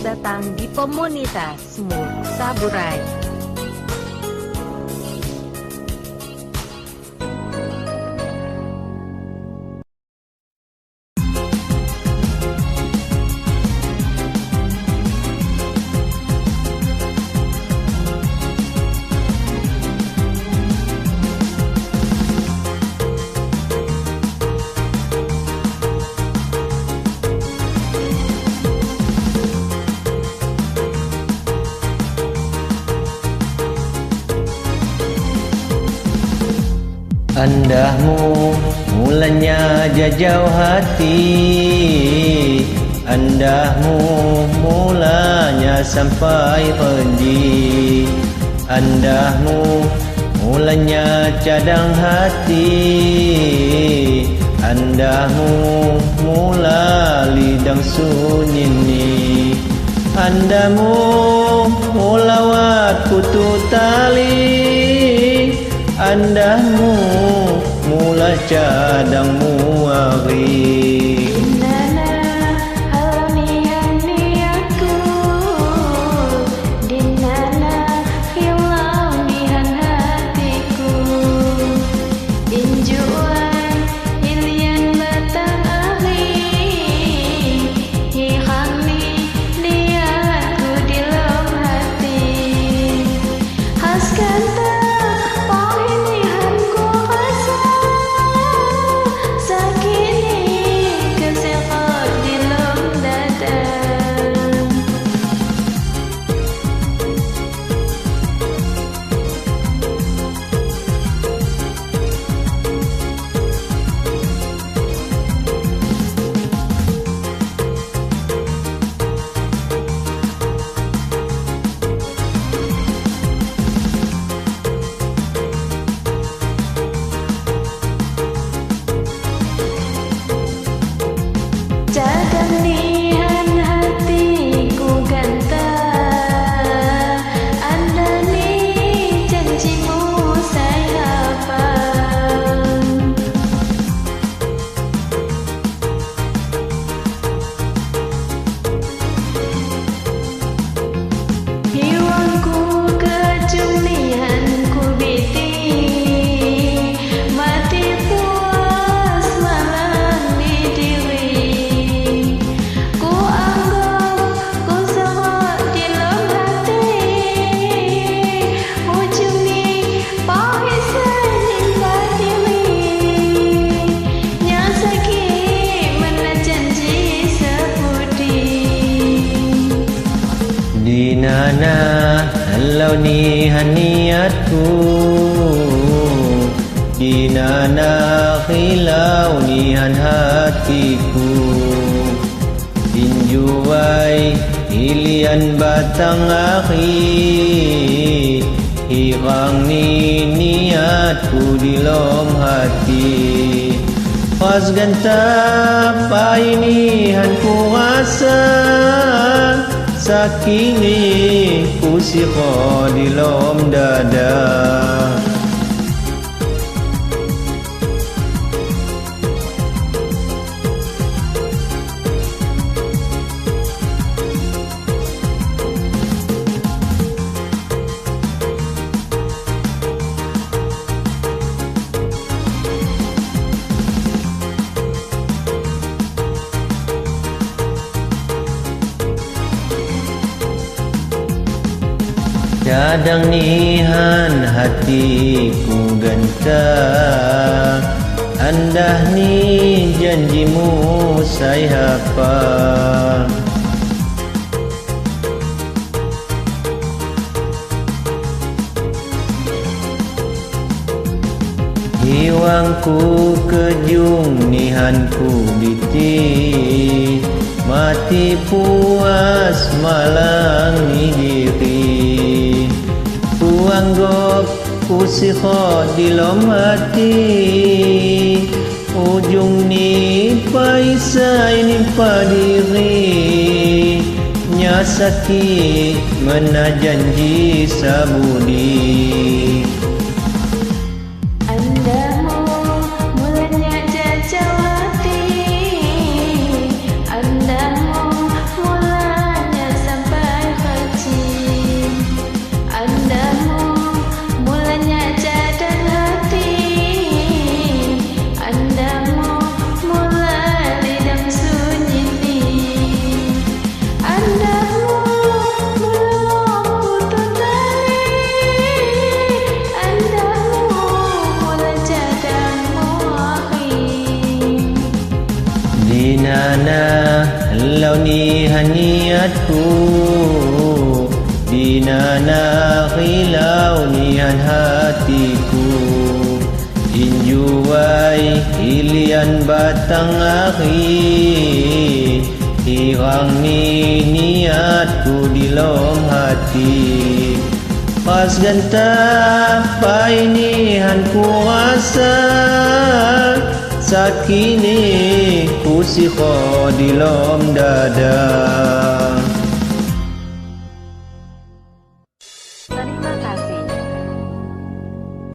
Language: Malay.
Selamat datang di komunitas Smooth Saburai. Andahmu mulanya jajau hati. Andahmu mulanya sampai rendi Andahmu mulanya cadang hati. Andahmu mula lidang sunyini Andamu mulawat putu tali Andahmu Di nana halau ni haniatku Di nana hilau nihan hatiku. Tinjuai ilian batang akhir Hirang ni niatku di lom hati. Pas ganta painihan ku rasa Sakini ku siko di lom dada Cadang nihan hatiku ganta Andah ni janjimu saya hafal Hiwangku kejung nihanku biti Mati puas malang ni diri Puanggap ku sikho di lom hati Ujung ni paisay ni padiri Nya sakit menajanji sabudi niatku Dinana khilau niat hatiku. Injuai hilian batang akhir Hirang ni niatku di lom hati. Pas gentah painihan ku rasa Sakini ku sikho di lom dada